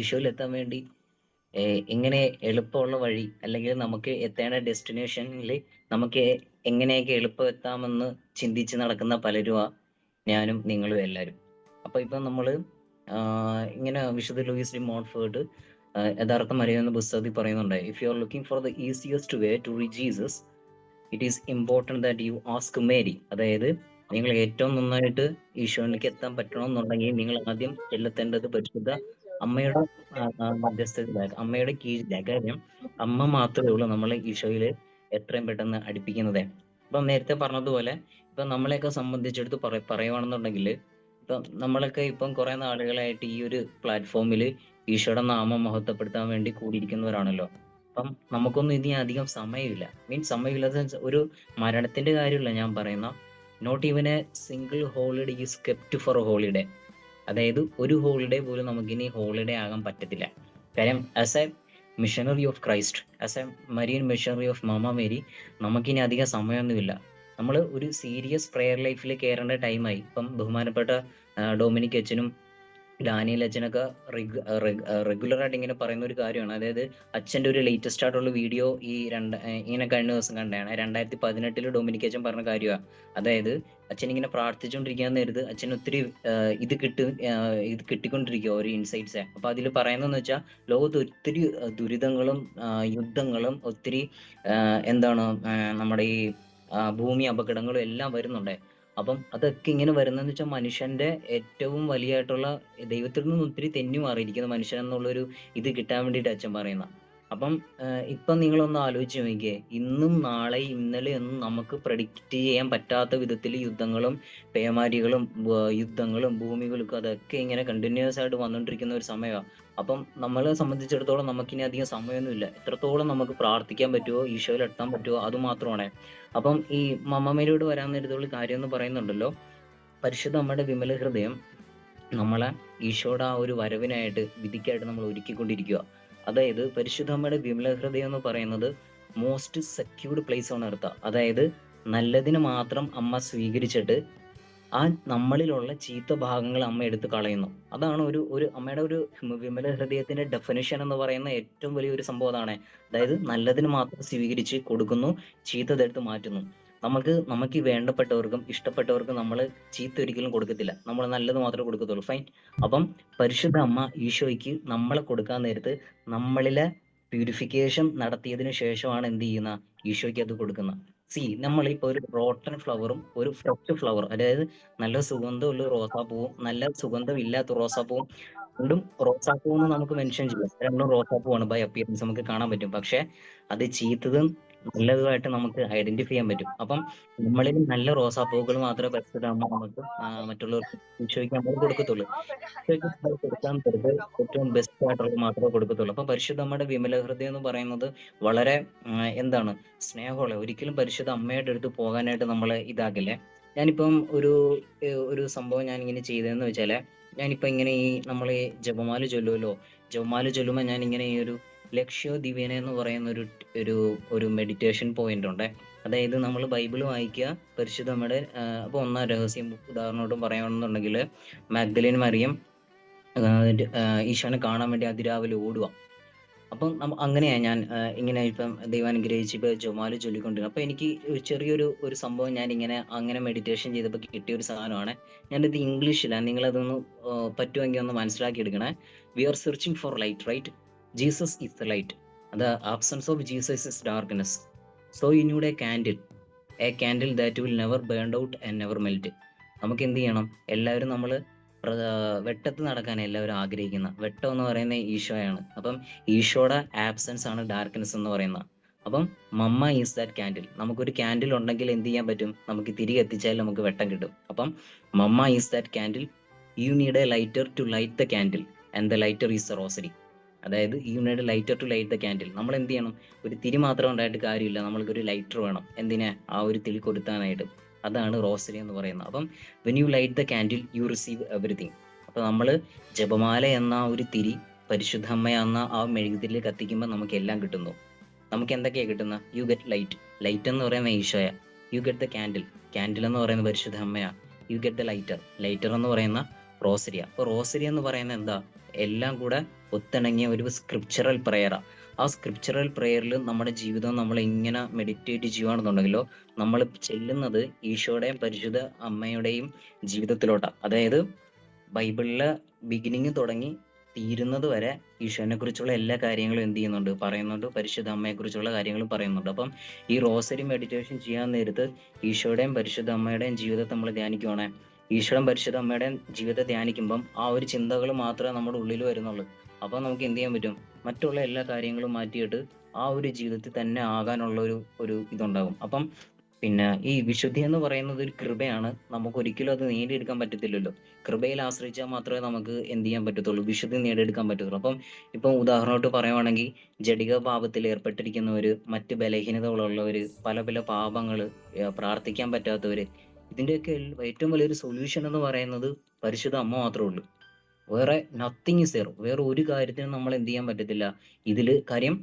ഈശോയിൽ എത്താൻ വേണ്ടി എങ്ങനെ എളുപ്പമുള്ള വഴി അല്ലെങ്കിൽ നമുക്ക് എത്തേണ്ട ഡെസ്റ്റിനേഷനിൽ നമുക്ക് എങ്ങനെയൊക്കെ എളുപ്പം എത്താമെന്ന് ചിന്തിച്ച് നടക്കുന്ന പലരും ഞാനും നിങ്ങളും എല്ലാവരും. അപ്പൊ ഇപ്പൊ നമ്മൾ ഇങ്ങനെ വിശുദ്ധ ലൂയിസ് ഡി മോൺഫേർഡ് യഥാർത്ഥം അറിയാവുന്ന പുസ്തകത്തിൽ പറയുന്നുണ്ട് if you are looking for the easiest way to reach Jesus it is important that you ask Mary അതായത് നിങ്ങൾ ഏറ്റവും നന്നായിട്ട് ഈശോയിലേക്ക് എത്താൻ പറ്റണമെന്നുണ്ടെങ്കിൽ നിങ്ങൾ ആദ്യം ചെല്ലെത്തേണ്ടത് പരിശുദ്ധ അമ്മയുടെ മധ്യസ്ഥതയിലായി അമ്മയുടെ കീഴിലായി കാര്യം അമ്മ മാത്രമേ ഉള്ളൂ നമ്മളെ ഈശോയിൽ എത്രയും പെട്ടെന്ന് അടുപ്പിക്കുന്നത്. ഇപ്പം നേരത്തെ പറഞ്ഞതുപോലെ ഇപ്പം നമ്മളെയൊക്കെ സംബന്ധിച്ചെടുത്ത് പറ പറയുവാണെന്നുണ്ടെങ്കിൽ ഇപ്പം നമ്മളൊക്കെ ഇപ്പം കുറെ നാളുകളായിട്ട് ഈ ഒരു പ്ലാറ്റ്ഫോമിൽ ഈശോയുടെ നാമം മഹത്വപ്പെടുത്താൻ വേണ്ടി കൂടിയിരിക്കുന്നവരാണല്ലോ. അപ്പം നമുക്കൊന്നും ഇനി അധികം സമയമില്ല. മീൻസ് സമയമില്ലാത്ത ഒരു മരണത്തിന്റെ കാര്യമല്ല ഞാൻ പറയുന്ന. Not even a single holiday is kept for holiday അതായത് ഒരു ഹോളിഡേ പോലും നമുക്കിനി ഹോളിഡേ ആകാൻ പറ്റത്തില്ല. കാര്യം as a missionary of Christ as a Marian missionary of mama Mary നമുക്കിനി അധികം സമയമൊന്നുമില്ല. നമ്മൾ ഒരു സീരിയസ് പ്രെയർ ലൈഫിൽ കയറേണ്ട ടൈമായി ഇപ്പം ബഹുമാനപ്പെട്ട ഡൊമിനിക് അച്ഛനും ഡാനിയൽ അച്ഛനൊക്കെ റെഗുലർ ആയിട്ട് ഇങ്ങനെ പറയുന്ന ഒരു കാര്യമാണ്. അതായത് അച്ഛന്റെ ഒരു ലേറ്റസ്റ്റ് ആയിട്ടുള്ള വീഡിയോ ഈ രണ്ട് ഇങ്ങനെ കഴിഞ്ഞ ദിവസം കണ്ടതാണ്. രണ്ടായിരത്തി പതിനെട്ടിൽ ഡൊമിനിക് അച്ഛൻ പറഞ്ഞ കാര്യമാണ്. അതായത് അച്ഛൻ ഇങ്ങനെ പ്രാർത്ഥിച്ചുകൊണ്ടിരിക്കാൻ നേരത്ത് അച്ഛൻ ഒത്തിരി ഇത് കിട്ടി ഇത് കിട്ടിക്കൊണ്ടിരിക്കുക ഒരു ഇൻസൈറ്റ്സ് അപ്പൊ അതിൽ പറയുന്നതെന്ന് വെച്ചാൽ ലോകത്ത് ഒത്തിരി ദുരിതങ്ങളും യുദ്ധങ്ങളും ഒത്തിരി എന്താണ് നമ്മുടെ ഈ ഭൂമി അപകടങ്ങളും എല്ലാം വരുന്നുണ്ട്. അപ്പം അതൊക്കെ ഇങ്ങനെ വരുന്നതെന്ന് വെച്ചാൽ മനുഷ്യന്റെ ഏറ്റവും വലിയതായിട്ടുള്ള ദൈവത്തിൽ നിന്ന് ഒത്തിരി തെന്നി മാറിയിരിക്കുന്ന മനുഷ്യൻ എന്നുള്ളൊരു ഇത് കിട്ടാൻ വേണ്ടിയിട്ട് അച്ഛൻ പറയുന്ന. അപ്പം ഇപ്പം നിങ്ങളൊന്ന് ആലോചിച്ച് നോക്കിയേ. ഇന്നും നാളെ ഇന്നലെ ഒന്നും നമുക്ക് പ്രഡിക്റ്റ് ചെയ്യാൻ പറ്റാത്ത വിധത്തിൽ യുദ്ധങ്ങളും പേമാരികളും യുദ്ധങ്ങളും ഭൂമികൾക്കും അതൊക്കെ ഇങ്ങനെ കണ്ടിന്യൂസ് ആയിട്ട് വന്നുകൊണ്ടിരിക്കുന്ന ഒരു സമയമാണ് അപ്പം നമ്മളെ സംബന്ധിച്ചിടത്തോളം നമുക്കിനി അധികം സമയമൊന്നുമില്ല. എത്രത്തോളം നമുക്ക് പ്രാർത്ഥിക്കാൻ പറ്റുമോ ഈശോയിൽ എത്താൻ പറ്റുമോ അത് മാത്രമാണ്. അപ്പം ഈ മമ്മമ്മയിലോട് വരാൻ നേരത്തുള്ള കാര്യം എന്ന് പറയുന്നുണ്ടല്ലോ. പരിശുദ്ധ നമ്മുടെ വിമല ഹൃദയം നമ്മളെ ഈശോയുടെ ആ ഒരു വരവിനായിട്ട് വിധിക്കായിട്ട് നമ്മൾ ഒരുക്കിക്കൊണ്ടിരിക്കുക അതായത് പരിശുദ്ധമ്മയുടെ വിമല ഹൃദയം എന്ന് പറയുന്നത് മോസ്റ്റ് സെക്യൂർഡ് പ്ലേസ് ആണ് എർത്ത അതായത് നല്ലതിന് മാത്രം അമ്മ സ്വീകരിച്ചിട്ട് ആ നമ്മളിലുള്ള ചീത്ത ഭാഗങ്ങൾ അമ്മ എടുത്ത് കളയുന്നു. അതാണ് ഒരു ഒരു അമ്മയുടെ ഒരു വിമല ഹൃദയത്തിന്റെ ഡെഫിനിഷൻ എന്ന് പറയുന്ന ഏറ്റവും വലിയൊരു സംഭവം അതാണ്. അതായത് നല്ലതിന് മാത്രം സ്വീകരിച്ച് കൊടുക്കുന്നു ചീത്തതെടുത്ത് മാറ്റുന്നു. നമുക്ക് നമുക്ക് വേണ്ടപ്പെട്ടവർക്കും ഇഷ്ടപ്പെട്ടവർക്കും നമ്മൾ ചീത്ത ഒരിക്കലും കൊടുക്കത്തില്ല. നമ്മൾ നല്ലത് മാത്രമേ കൊടുക്കത്തുള്ളൂ. ഫൈൻ അപ്പം പരിശുദ്ധ അമ്മ ഈശോയ്ക്ക് നമ്മളെ കൊടുക്കാൻ നേരത്ത് നമ്മളിലെ പ്യൂരിഫിക്കേഷൻ നടത്തിയതിന് ശേഷമാണ് എന്ത് ചെയ്യുന്ന? ഈശോയ്ക്ക് അത് കൊടുക്കുന്ന. സി നമ്മൾ ഇപ്പൊ ഒരു റോട്ടൺ ഫ്ലവറും ഒരു ഫ്രഷ് ഫ്ലവർ അതായത് നല്ല സുഗന്ധമുള്ള റോസാപ്പൂവും നല്ല സുഗന്ധം ഇല്ലാത്ത റോസാപ്പൂവും രണ്ടും റോസാപ്പൂ എന്ന് നമുക്ക് മെൻഷൻ ചെയ്യാം. രണ്ടും റോസാപ്പൂവാണ് ബൈ അപ്പിയറൻസ് നമുക്ക് കാണാൻ പറ്റും. പക്ഷെ അത് ചീത്തതും നല്ലതുമായിട്ട് നമുക്ക് ഐഡന്റിഫൈ ചെയ്യാൻ പറ്റും. അപ്പം നമ്മളിൽ നല്ല റോസാപ്പൂക്കൾ മാത്രമേ പരിസ്ഥിതിയാകുമ്പോൾ നമുക്ക് മറ്റുള്ളവർക്ക് ഈശോയ്ക്ക് നമ്മൾ കൊടുക്കത്തുള്ളൂ. കൊടുക്കാൻ പറ്റത് ഏറ്റവും ബെസ്റ്റ് ആയിട്ടുള്ളത് മാത്രമേ കൊടുക്കത്തുള്ളൂ. അപ്പൊ പരിശുദ്ധ അമ്മയുടെ വിമല ഹൃദയം എന്ന് പറയുന്നത് വളരെ എന്താണ് സ്നേഹമുള്ള ഒരിക്കലും പരിശുദ്ധ അമ്മയുടെ അടുത്ത് പോകാനായിട്ട് നമ്മൾ ഇതാക്കില്ലേ ഞാനിപ്പം ഒരു ഒരു സംഭവം ഞാൻ ഇങ്ങനെ ചെയ്തതെന്ന് വെച്ചാൽ ഞാനിപ്പോ ഇങ്ങനെ ഈ നമ്മൾ ജപമാല ചൊല്ലുമല്ലോ ജപമാല ചൊല്ലുമ്പോൾ ഞാൻ ഇങ്ങനെ ഈ ഒരു ലക്ഷ്യോ ദിവ്യന എന്ന് പറയുന്ന ഒരു ഒരു ഒരു മെഡിറ്റേഷൻ പോയിന്റ് ഉണ്ട്. അതായത് നമ്മൾ ബൈബിൾ വായിക്കുക പരിശുദ്ധമ്മയുടെ അപ്പൊ ഒന്നാം രഹസ്യം ഉദാഹരണമായിട്ടും പറയുകയാണെന്നുണ്ടെങ്കിൽ മാഗ്ദലിൻ മറിയം ഈശോനെ കാണാൻ വേണ്ടി അതിരാവിലെ ഓടുക. അപ്പം അങ്ങനെയാണ് അങ്ങനെയാ ഞാൻ ഇങ്ങനെ ഇപ്പം ദൈവം അനുഗ്രഹിച്ച് ഇപ്പൊ ജൊമാൽ ചൊല്ലിക്കൊണ്ടിരുന്നു. അപ്പൊ എനിക്ക് ചെറിയൊരു ഒരു സംഭവം ഞാൻ ഇങ്ങനെ അങ്ങനെ മെഡിറ്റേഷൻ ചെയ്തപ്പോൾ കിട്ടിയ ഒരു സാധനമാണ്. ഞാനിത് ഇംഗ്ലീഷിലാണ് നിങ്ങളതൊന്ന് പറ്റുമെങ്കിൽ ഒന്ന് മനസ്സിലാക്കി എടുക്കണേ we are searching for light right Jesus is the light the absence of Jesus is darkness so you need a candle a candle that will never burn out and never melt നമുക്ക് എന്ത് ചെയ്യണം? എല്ലാവരും നമ്മൾ വെട്ടത്ത് നടക്കാൻ എല്ലാവരും ആഗ്രഹിക്കുന്ന വെട്ടം എന്ന് പറയുന്നത് ഈശോയാണ്. അപ്പം ഈശോയുടെ ആബ്സെൻസ് ആണ് ഡാർക്ക്നെസ് എന്ന് പറയുന്നത്. അപ്പം മമ്മ ഈസ് ദാറ്റ് ക്യാൻഡിൽ നമുക്കൊരു കാൻഡിൽ ഉണ്ടെങ്കിൽ എന്ത് ചെയ്യാൻ പറ്റും? നമുക്ക് തിരികെ എത്തിച്ചാൽ നമുക്ക് വെട്ടം കിട്ടും. അപ്പം mama is that candle you need a lighter to light the candle and the lighter is the rosary അതായത് ഈ lighter to light the candle നമ്മൾ എന്ത് ചെയ്യണം? ഒരു തിരി മാത്രം ഉണ്ടായിട്ട് കാര്യമില്ല. നമ്മൾക്ക് ഒരു ലൈറ്റർ വേണം. എന്തിനാ? ആ ഒരു തിരി കൊടുത്താനായിട്ട്. അതാണ് റോസറി എന്ന് പറയുന്നത്. അപ്പം when you light the candle you receive everything അപ്പം നമ്മൾ ജപമാല എന്ന ഒരു തിരി പരിശുദ്ധമ്മ എന്ന ആ മെഴുകുതിരിൽ കത്തിക്കുമ്പോൾ നമുക്ക് എല്ലാം കിട്ടുന്നു. നമുക്ക് എന്തൊക്കെയാണ് കിട്ടുന്ന? യു ഗെറ്റ് ലൈറ്റ് ലൈറ്റ് എന്ന് പറയുന്ന ഈശോയ. You get the candle candle എന്ന് പറയുന്ന പരിശുദ്ധ അമ്മയാ. You get the lighter lighter എന്ന് പറയുന്ന റോസരിയ അപ്പൊ റോസരി എന്ന് പറയുന്ന എന്താ? എല്ലാം കൂടെ ഒത്തിണങ്ങിയ ഒരു സ്ക്രിപ്ചറൽ പ്രെയറാണ് ആ. സ്ക്രിപ്ചറൽ പ്രെയറിൽ നമ്മുടെ ജീവിതം നമ്മൾ ഇങ്ങനെ മെഡിറ്റേറ്റ് ചെയ്യുകയാണെന്നുണ്ടെങ്കിലോ നമ്മൾ ചെല്ലുന്നത് ഈശോയുടെയും പരിശുദ്ധ അമ്മയുടെയും ജീവിതത്തിലോട്ടാണ് അതായത് ബൈബിളിലെ ബിഗിനിങ് തുടങ്ങി തീരുന്നത് വരെ ഈശോനെ കുറിച്ചുള്ള എല്ലാ കാര്യങ്ങളും എന്ത് ചെയ്യുന്നുണ്ട്? പറയുന്നുണ്ട്. പരിശുദ്ധ അമ്മയെ കുറിച്ചുള്ള കാര്യങ്ങളും പറയുന്നുണ്ട്. അപ്പം ഈ റോസരി മെഡിറ്റേഷൻ ചെയ്യാൻ നേരത്ത് ഈശോയുടെയും പരിശുദ്ധ അമ്മയുടെയും ജീവിതത്തെ നമ്മൾ ധ്യാനിക്കുവാണേ. ഈശോയും പരിശുദ്ധ അമ്മയുടെയും ജീവിതത്തെ ധ്യാനിക്കുമ്പം ആ ഒരു ചിന്തകൾ മാത്രമേ നമ്മുടെ ഉള്ളിൽ വരുന്നുള്ളൂ. അപ്പൊ നമുക്ക് എന്ത് ചെയ്യാൻ പറ്റും? മറ്റുള്ള എല്ലാ കാര്യങ്ങളും മാറ്റിയിട്ട് ആ ഒരു ജീവിതത്തിൽ തന്നെ ആകാനുള്ള ഒരു ഒരു ഇതുണ്ടാകും. അപ്പം പിന്നെ ഈ വിശുദ്ധി എന്ന് പറയുന്നത് ഒരു കൃപയാണ്. നമുക്ക് ഒരിക്കലും അത് നേടിയെടുക്കാൻ പറ്റത്തില്ലല്ലോ. കൃപയിൽ ആശ്രയിച്ചാൽ മാത്രമേ നമുക്ക് എന്ത് ചെയ്യാൻ പറ്റത്തുള്ളൂ? വിശുദ്ധി നേടിയെടുക്കാൻ പറ്റത്തുള്ളൂ. അപ്പം ഇപ്പം ഉദാഹരണമായിട്ട് പറയുവാണെങ്കിൽ ജടിക പാപത്തിൽ ഏർപ്പെട്ടിരിക്കുന്നവർ മറ്റ് ബലഹീനതകളുള്ളവർ പല പല പാപങ്ങൾ പ്രാർത്ഥിക്കാൻ പറ്റാത്തവർ ഇതിന്റെയൊക്കെ ഏറ്റവും വലിയൊരു സൊല്യൂഷൻ എന്ന് പറയുന്നത് പരിശുദ്ധ അമ്മ മാത്രമേ ഉള്ളൂ. വേറെ നത്തിങ് ഇസ് വേറെ ഒരു കാര്യത്തിനും നമ്മൾ എന്ത് ചെയ്യാൻ പറ്റത്തില്ല. ഇതിൽ കാര്യം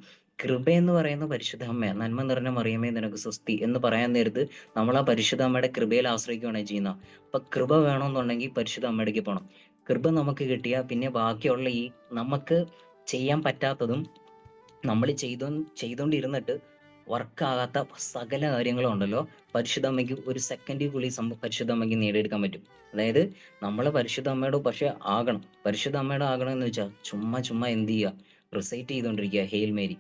കൃപ എന്ന് പറയുന്ന പരിശുദ്ധ അമ്മ നന്മ നിറഞ്ഞ മറിയമേ നിനക്ക് സ്വസ്തി എന്ന് പറയാൻ നേരത്ത് നമ്മൾ ആ പരിശുദ്ധ അമ്മയുടെ കൃപയിൽ ആശ്രയിക്കുകയാണ് ചെയ്യുന്നത്. അപ്പൊ കൃപ വേണമെന്നുണ്ടെങ്കിൽ പരിശുദ്ധ അമ്മയിലേക്ക് പോകണം കൃപ നമുക്ക് കിട്ടിയ പിന്നെ ബാക്കിയുള്ള ഈ നമുക്ക് ചെയ്യാൻ പറ്റാത്തതും നമ്മൾ ചെയ്തോ ചെയ്തോണ്ടിരുന്നിട്ട് വർക്കാകാത്ത സകല കാര്യങ്ങളും ഉണ്ടല്ലോ. പരിശുദ്ധ അമ്മയ്ക്ക് ഒരു സെക്കൻഡിൽ കൂടി പരിശുദ്ധ അമ്മയ്ക്ക് നേടിയെടുക്കാൻ പറ്റും. അതായത് നമ്മൾ പരിശുദ്ധ അമ്മയുടെ പക്ഷെ ആകണം. പരിശുദ്ധ അമ്മയുടെ ആകണം എന്ന് വെച്ചാൽ ചുമ്മാ ചുമ്മാ എന്ത് ചെയ്യുക റിസൈറ്റ് ചെയ്തുകൊണ്ടിരിക്കുക ഹെയിൽ മേരി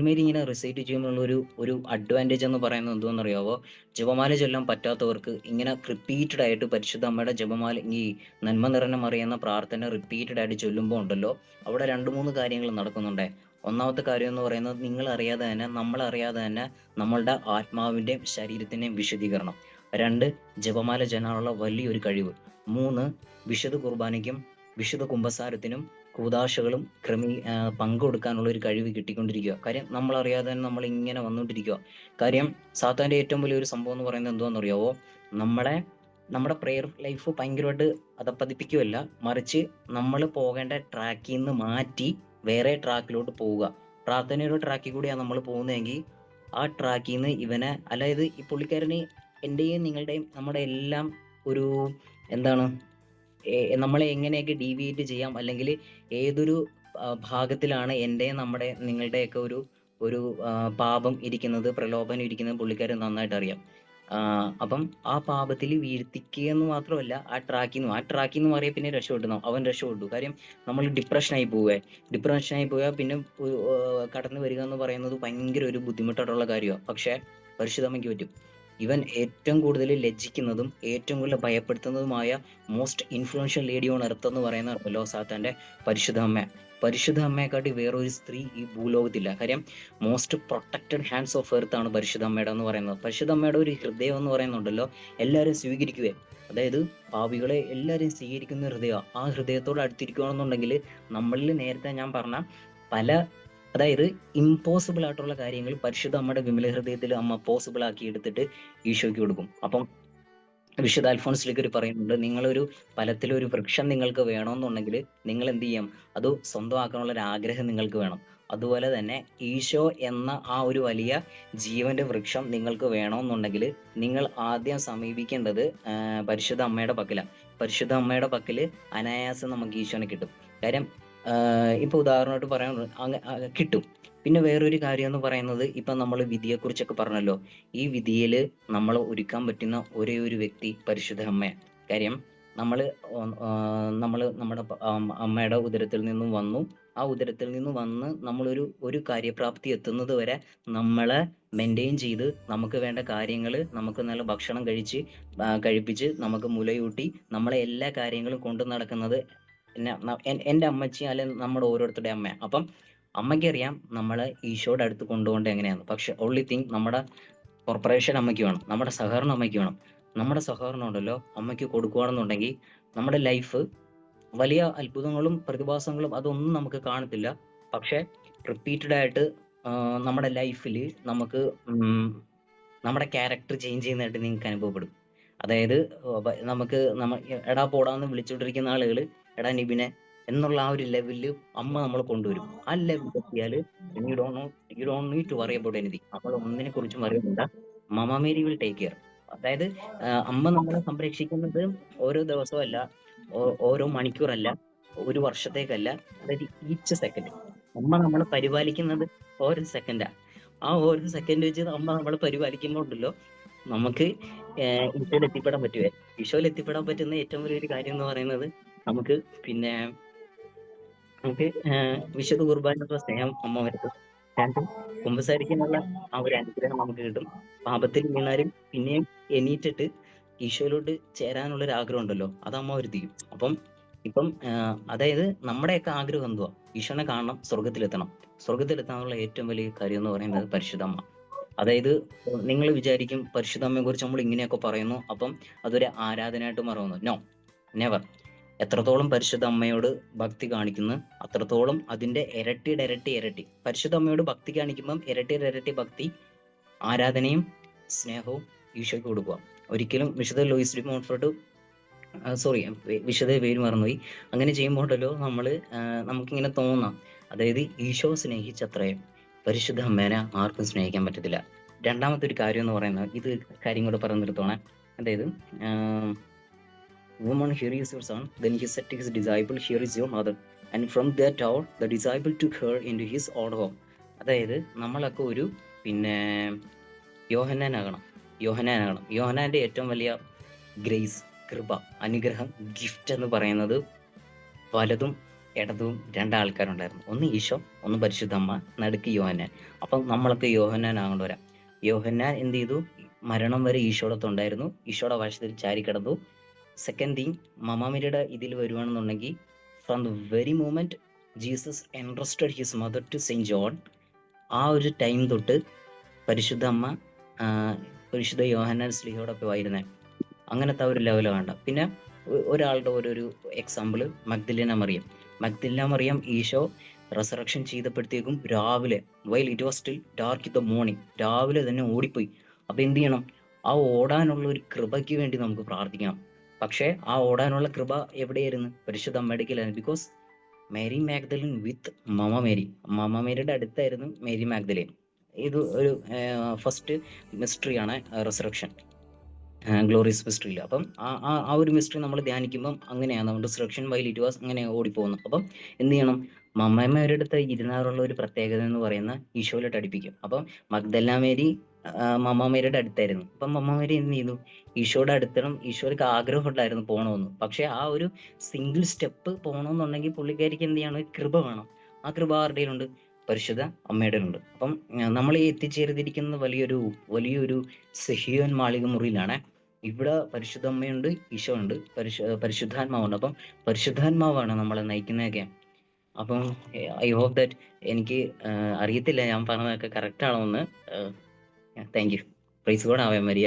മേരി ഇങ്ങനെ റിസൈറ്റ് ചെയ്യുമ്പോൾ ഒരു ഒരു അഡ്വാന്റേജ് എന്ന് പറയുന്നത് എന്തോന്ന് അറിയാവോ ജപമാല ചൊല്ലാൻ പറ്റാത്തവർക്ക് ഇങ്ങനെ റിപ്പീറ്റഡ് ആയിട്ട് പരിശുദ്ധ അമ്മയുടെ ജപമാല ഈ നന്മ നിറഞ്ഞ മറിയുന്ന പ്രാർത്ഥന റിപ്പീറ്റഡ് ആയിട്ട് ചൊല്ലുമ്പോൾ ഉണ്ടല്ലോ. അവിടെ രണ്ട് മൂന്ന് കാര്യങ്ങൾ നടക്കുന്നുണ്ടേ. ഒന്നാമത്തെ കാര്യം എന്ന് പറയുന്നത് നിങ്ങൾ അറിയാതെ തന്നെ നമ്മൾ അറിയാതെ തന്നെ നമ്മളുടെ ആത്മാവിന്റെയും ശരീരത്തിന്റെയും വിശദീകരണം. രണ്ട് ജപമാല ജനാനുള്ള വലിയൊരു കഴിവ്. മൂന്ന് വിശുദ്ധ കുർബാനയ്ക്കും വിശുദ്ധ കുംഭസാരത്തിനും കൂതാശകളും ക്രമീ പങ്കുകൊടുക്കാനുള്ള ഒരു കഴിവ് കിട്ടിക്കൊണ്ടിരിക്കുക. കാര്യം നമ്മൾ അറിയാതെ തന്നെ നമ്മൾ ഇങ്ങനെ വന്നുകൊണ്ടിരിക്കുക. കാര്യം സാത്താന്റെ ഏറ്റവും വലിയൊരു സംഭവം എന്ന് പറയുന്നത് എന്താണെന്ന് അറിയാവോ നമ്മളെ നമ്മുടെ പ്രെയർ ലൈഫ് ഭയങ്കരമായിട്ട് അതപ്പതിപ്പിക്കുകയല്ല. മറിച്ച് നമ്മൾ പോകേണ്ട ട്രാക്കിൽ നിന്ന് മാറ്റി വേറെ ട്രാക്കിലോട്ട് പോവുക. പ്രാർത്ഥനയുടെ ട്രാക്കിൽ കൂടിയാണ് നമ്മൾ പോകുന്നതെങ്കിൽ ആ ട്രാക്കിൽ നിന്ന് ഇവനെ അതായത് ഈ പുള്ളിക്കാരന് എന്റെയും നിങ്ങളുടെയും നമ്മുടെ എല്ലാം ഒരു എന്താണ് നമ്മളെ എങ്ങനെയൊക്കെ ഡീവിയേറ്റ് ചെയ്യാം അല്ലെങ്കിൽ ഏതൊരു ഭാഗത്തിലാണ് എന്റെ നമ്മുടെ നിങ്ങളുടെയൊക്കെ ഒരു ഒരു പാപം ഇരിക്കുന്നത് പ്രലോഭനം ഇരിക്കുന്നത് പുള്ളിക്കാരൻ നന്നായിട്ട് അറിയാം. അപ്പം ആ പാപത്തിൽ വീഴ്ത്തിക്കുക എന്ന് മാത്രമല്ല ആ ട്രാക്കിൽ നിന്ന് ആ ട്രാക്കിൽ നിന്ന് മാറിയ പിന്നെ രക്ഷപ്പെട്ടു അവൻ രക്ഷപ്പെട്ടു കാര്യം നമ്മൾ ഡിപ്രഷനായി പോവേ ഡിപ്രഷനായി പോയാൽ പിന്നെ കടന്നു വരിക എന്ന് പറയുന്നത് ഭയങ്കര ഒരു ബുദ്ധിമുട്ടായിട്ടുള്ള കാര്യമാണ് പക്ഷേ പരിശുദ്ധമ്മയ്ക്ക് പറ്റും. ഇവൻ ഏറ്റവും കൂടുതൽ ലജ്ജിക്കുന്നതും ഏറ്റവും കൂടുതൽ ഭയപ്പെടുത്തുന്നതുമായ most influential lady on earth എന്ന് പറയുന്ന ലോസാത്താന്റെ പരിശുദ്ധ അമ്മ പരിശുദ്ധ അമ്മയെക്കാട്ടി വേറൊരു സ്ത്രീ ഈ ഭൂലോകത്തില്ല. കാര്യം most protected hands of earth ആണ് പരിശുദ്ധ അമ്മയുടെ എന്ന് പറയുന്നത്. പരിശുദ്ധ അമ്മയുടെ ഒരു ഹൃദയം എന്ന് പറയുന്നുണ്ടല്ലോ എല്ലാവരും സ്വീകരിക്കുകയും അതായത് ഭാവികളെ എല്ലാവരും സ്വീകരിക്കുന്ന ഹൃദയം ആ ഹൃദയത്തോട് അടുത്തിരിക്കുകയാണെന്നുണ്ടെങ്കിൽ നമ്മളിൽ നേരത്തെ ഞാൻ പറഞ്ഞ പല അതായത് ഇമ്പോസിബിൾ ആയിട്ടുള്ള കാര്യങ്ങൾ പരിശുദ്ധ അമ്മയുടെ വിമല ഹൃദയത്തിൽ അമ്മ പോസിബിൾ ആക്കി എടുത്തിട്ട് ഈശോയ്ക്ക് കൊടുക്കും. അപ്പം വിശുദ്ധ അൽഫോൺസിലേക്ക് പറയുന്നുണ്ട് നിങ്ങളൊരു ഫലത്തിലൊരു വൃക്ഷം നിങ്ങൾക്ക് വേണമെന്നുണ്ടെങ്കിൽ നിങ്ങൾ എന്ത് ചെയ്യാം? അത് സ്വന്തമാക്കാനുള്ള ഒരു ആഗ്രഹം നിങ്ങൾക്ക് വേണം. അതുപോലെ തന്നെ ഈശോ എന്ന ആ ഒരു വലിയ ജീവന്റെ വൃക്ഷം നിങ്ങൾക്ക് വേണമെന്നുണ്ടെങ്കിൽ നിങ്ങൾ ആദ്യം സമീപിക്കേണ്ടത് പരിശുദ്ധ അമ്മയുടെ പക്കലാണ്. പരിശുദ്ധ അമ്മയുടെ പക്കൽ അനായാസം നമുക്ക് ഈശോനെ കിട്ടും. കാര്യം ഇപ്പൊ ഉദാഹരണമായിട്ട് പറയാൻ കിട്ടും. പിന്നെ വേറൊരു കാര്യം എന്ന് പറയുന്നത് ഇപ്പൊ നമ്മൾ വിധിയെ കുറിച്ചൊക്കെ പറഞ്ഞല്ലോ. ഈ വിധിയിൽ നമ്മൾ ഒരുക്കാൻ പറ്റുന്ന ഒരേ ഒരു വ്യക്തി പരിശുദ്ധ അമ്മയാണ്. കാര്യം നമ്മൾ നമ്മൾ നമ്മുടെ അമ്മയുടെ ഉദരത്തിൽ നിന്നും വന്നു. ആ ഉദരത്തിൽ നിന്ന് വന്ന് നമ്മളൊരു ഒരു കാര്യപ്രാപ്തി എത്തുന്നത് വരെ നമ്മളെ മെയിന്റെയിൻ ചെയ്ത് നമുക്ക് വേണ്ട കാര്യങ്ങൾ നമുക്ക് നല്ല ഭക്ഷണം കഴിച്ച് കഴിപ്പിച്ച് നമുക്ക് മുലയൂട്ടി നമ്മളെ എല്ലാ കാര്യങ്ങളും കൊണ്ടു നടക്കുന്നത് എന്റെ അമ്മച്ചി അല്ലെങ്കിൽ നമ്മുടെ ഓരോരുത്തരുടെ അമ്മ അപ്പം അമ്മയ്ക്കറിയാം നമ്മളെ ഈശോയുടെ അടുത്ത് കൊണ്ടുപോകേണ്ടത് എങ്ങനെയാണ്. പക്ഷെ ഓൺലി തിങ് നമ്മുടെ കോർപ്പറേഷൻ അമ്മയ്ക്ക് വേണം. നമ്മുടെ സഹകരണം അമ്മയ്ക്ക് വേണം. നമ്മുടെ സഹകരണം ഉണ്ടല്ലോ അമ്മയ്ക്ക് കൊടുക്കുകയാണെന്നുണ്ടെങ്കിൽ നമ്മുടെ ലൈഫ് വലിയ അത്ഭുതങ്ങളും പ്രതിഭാസങ്ങളും അതൊന്നും നമുക്ക് കാണത്തില്ല. പക്ഷെ റിപ്പീറ്റഡ് ആയിട്ട് നമ്മുടെ ലൈഫിൽ നമുക്ക് നമ്മുടെ ക്യാരക്ടർ ചേഞ്ച് ചെയ്യുന്നതായിട്ട് നിങ്ങൾക്ക് അനുഭവപ്പെടും. അതായത് നമുക്ക് നമ്മ എടാ പോടാന്ന് വിളിച്ചുകൊണ്ടിരിക്കുന്ന ആളുകൾ എടാ നിബിനെ എന്നുള്ള ആ ഒരു ലെവലിൽ അമ്മ നമ്മൾ കൊണ്ടുവരും. ആ ലെവൽ എത്തിയാൽ you don't know you don't need to worry about നമ്മൾ ഒന്നിനെ കുറിച്ചും അറിയുന്നില്ല മമ മേരി വിൽ ടേക്ക് കെയർ അതായത് അമ്മ നമ്മളെ സംരക്ഷിക്കുന്നത് ഓരോ ദിവസമല്ല ഓരോ മണിക്കൂറല്ല ഒരു വർഷത്തേക്കല്ല അതായത് ഈച്ച് സെക്കൻഡ് അമ്മ നമ്മളെ പരിപാലിക്കുന്നത് ഓരോ സെക്കൻഡാ ആ. ഓരോ സെക്കൻഡ് വെച്ച് അമ്മ നമ്മളെ പരിപാലിക്കുമ്പോണ്ടല്ലോ നമുക്ക് ഈശോയിൽ എത്തിപ്പെടാൻ പറ്റുവേ? ഈശോയിൽ എത്തിപ്പെടാൻ പറ്റുന്ന ഏറ്റവും വലിയൊരു കാര്യം എന്ന് പറയുന്നത് നമുക്ക് പിന്നെ നമുക്ക് വിശുദ്ധ കുർബാനയുടെ സ്നേഹം അമ്മ വരുത്തും രണ്ടും കുമ്പസാരിക്കാനുള്ള ആ ഒരു അനുഗ്രഹം നമുക്ക് കിട്ടും. പാപത്തിൽ വീണാലും പിന്നെയും എണീറ്റിട്ട് ഈശോയിലോട്ട് ചേരാനുള്ള ഒരു ആഗ്രഹം ഉണ്ടല്ലോ അത് അമ്മ വരുത്തിക്കും. അപ്പം ഇപ്പം അതായത് നമ്മുടെയൊക്കെ ആഗ്രഹം എന്തുവാ? ഈശോനെ കാണണം സ്വർഗത്തിലെത്തണം സ്വർഗത്തിലെത്താനുള്ള ഏറ്റവും വലിയ കാര്യം എന്ന് പറയുന്നത് പരിശുദ്ധമ്മ. അതായത് നിങ്ങൾ വിചാരിക്കും പരിശുദ്ധമ്മയെ കുറിച്ച് നമ്മൾ ഇങ്ങനെയൊക്കെ പറയുന്നു അപ്പം അതൊരു ആരാധനയായിട്ട് മറന്നു. നോ നെവർ എത്രത്തോളം പരിശുദ്ധ അമ്മയോട് ഭക്തി കാണിക്കുന്നു അത്രത്തോളം അതിന്റെ ഇരട്ടി ഇരട്ടി ഇരട്ടി. പരിശുദ്ധ അമ്മയോട് ഭക്തി കാണിക്കുമ്പം ഇരട്ടി ഇരട്ടി ഭക്തി ആരാധനയും സ്നേഹവും ഈശോയ്ക്ക് കൊടുക്കുക. ഒരിക്കലും വിശുദ്ധ ലൂയിസ് ഡി മോൺഫോർട്ട് സോറി വിശുദ്ധ പേര് മറന്നുപോയി. അങ്ങനെ ചെയ്യുമ്പോഴല്ലോ നമ്മൾ നമുക്കിങ്ങനെ തോന്നാം. അതായത് ഈശോ സ്നേഹിച്ചത്രയും പരിശുദ്ധ അമ്മേനെ ആർക്കും സ്നേഹിക്കാൻ പറ്റത്തില്ല. രണ്ടാമത്തെ ഒരു കാര്യം എന്ന് പറയുന്നത് ഇത് കാര്യം കൂടെ പറഞ്ഞു നിർത്തോണേ. അതായത് woman here is your son. Then he said to his disciple here is your and from that hour the disciple to took into his own home അതായത് നമ്മളൊക്കെ ഒരു പിന്നെ യോഹനാനാകണം യോഹനാനാകണം യോഹനാന്റെ ഏറ്റവും വലിയ ഗ്രേസ് കൃപ അനുഗ്രഹം ഗിഫ്റ്റ് എന്ന് പറയുന്നത് വലതും ഇടതും രണ്ടാൾക്കാരുണ്ടായിരുന്നു. ഒന്ന് ഈശോ ഒന്ന് പരിശുദ്ധമ്മ നടുക്ക് യോഹനാൻ അപ്പം നമ്മളൊക്കെ യോഹനാനാകേണ്ടവരാ യോഹന്നാൻ എന്ത് ചെയ്തു? മരണം വരെ ഈശോടത്തുണ്ടായിരുന്നു ഈശോയുടെ വശത്തിൽ ചാരി കിടന്നു സെക്കൻഡ് തിങ് മമാമിരിയുടെ ഇതിൽ വരുവാണെന്നുണ്ടെങ്കിൽ from the very moment Jesus entrusted his mother to saint John ആ ഒരു ടൈം തൊട്ട് പരിശുദ്ധ അമ്മ പരിശുദ്ധ യോഹന്നാൻ സ്ലിഹോടൊക്കെ ആയിരുന്നേ. അങ്ങനത്തെ ഒരു ലെവൽ വേണ്ട പിന്നെ ഒരാളുടെ ഒരു ഒരു എക്സാമ്പിൾ മഗ്ദലിന മറിയം. മഗ്ദലിന മറിയം ഈശോ റെസറക്ഷൻ ചെയ്തപ്പോഴത്തേക്കും രാവിലെ while it was still dark in the morning രാവിലെ തന്നെ ഓടിപ്പോയി. അപ്പൊ എന്ത് ചെയ്യണം? ആ ഓടാനുള്ള ഒരു കൃപയ്ക്ക് വേണ്ടി നമുക്ക് പ്രാർത്ഥിക്കണം. പക്ഷേ ആ ഓടാനുള്ള കൃപ എവിടെയായിരുന്നു? പരിശുദ്ധ അമ്മയുടെ ബിക്കോസ് മേരി മാഗ്ദലിൻ വിത്ത് മമ മേരി. മമ മേരിയുടെ അടുത്തായിരുന്നു മേരി മാഗ്ദലിൻ. ഇത് ഒരു ഫസ്റ്റ് മിസ്റ്ററിയാണ് റിസറക്ഷൻ ഗ്ലോറിയസ് മിസ്റ്ററിയിൽ അപ്പം ആ ആ- ഒരു മിസ്റ്ററി നമ്മൾ ധ്യാനിക്കുമ്പം അങ്ങനെയാണ്. നമ്മുടെ റിസറക്ഷൻ വൈലിറ്റ് വാസ് അങ്ങനെ ഓടിപ്പോകുന്നു അപ്പം എന്ത് ചെയ്യണം? മമ്മമ്മയുടെ അടുത്ത് ഇരുന്നാറുള്ള ഒരു പ്രത്യേകത എന്ന് പറയുന്ന ഈശോയിലോട്ട് അടുപ്പിക്കും. അപ്പം മഗ്ദല്ല മേരി മമ്മമാരുടെ അടുത്തായിരുന്നു. അപ്പം മമ്മാമേരി എന്ത് ചെയ്തു? ഈശോയുടെ അടുത്തണം ഈശോയ്ക്ക് ആഗ്രഹം ഉണ്ടായിരുന്നു പോകണമെന്ന് പക്ഷെ ആ ഒരു സിംഗിൾ സ്റ്റെപ്പ് പോകണമെന്നുണ്ടെങ്കിൽ പുള്ളിക്കാരിക്ക് എന്ത് ചെയ്യണം? കൃപ വേണം. ആ കൃപ ആരുടെയിലുണ്ട് പരിശുദ്ധ അമ്മയുടെ ഉണ്ട് അപ്പം നമ്മൾ ഈ എത്തിച്ചേർന്നിരിക്കുന്ന വലിയൊരു വലിയൊരു സഹിയോൻ മാളിക മുറിയിലാണ്. ഇവിടെ പരിശുദ്ധ അമ്മയുണ്ട് ഈശോ ഉണ്ട് പരിശു പരിശുദ്ധാത്മാവുണ്ട്. അപ്പം പരിശുദ്ധാത്മാവാണ് നമ്മളെ നയിക്കുന്നതൊക്കെ. അപ്പം ഐ ഹോപ്പ് ദാറ്റ് എനിക്ക് അറിയത്തില്ല. ഞാൻ പറഞ്ഞതൊക്കെ കറക്റ്റ് ആണോ എന്ന് thank you praise God Ave Maria.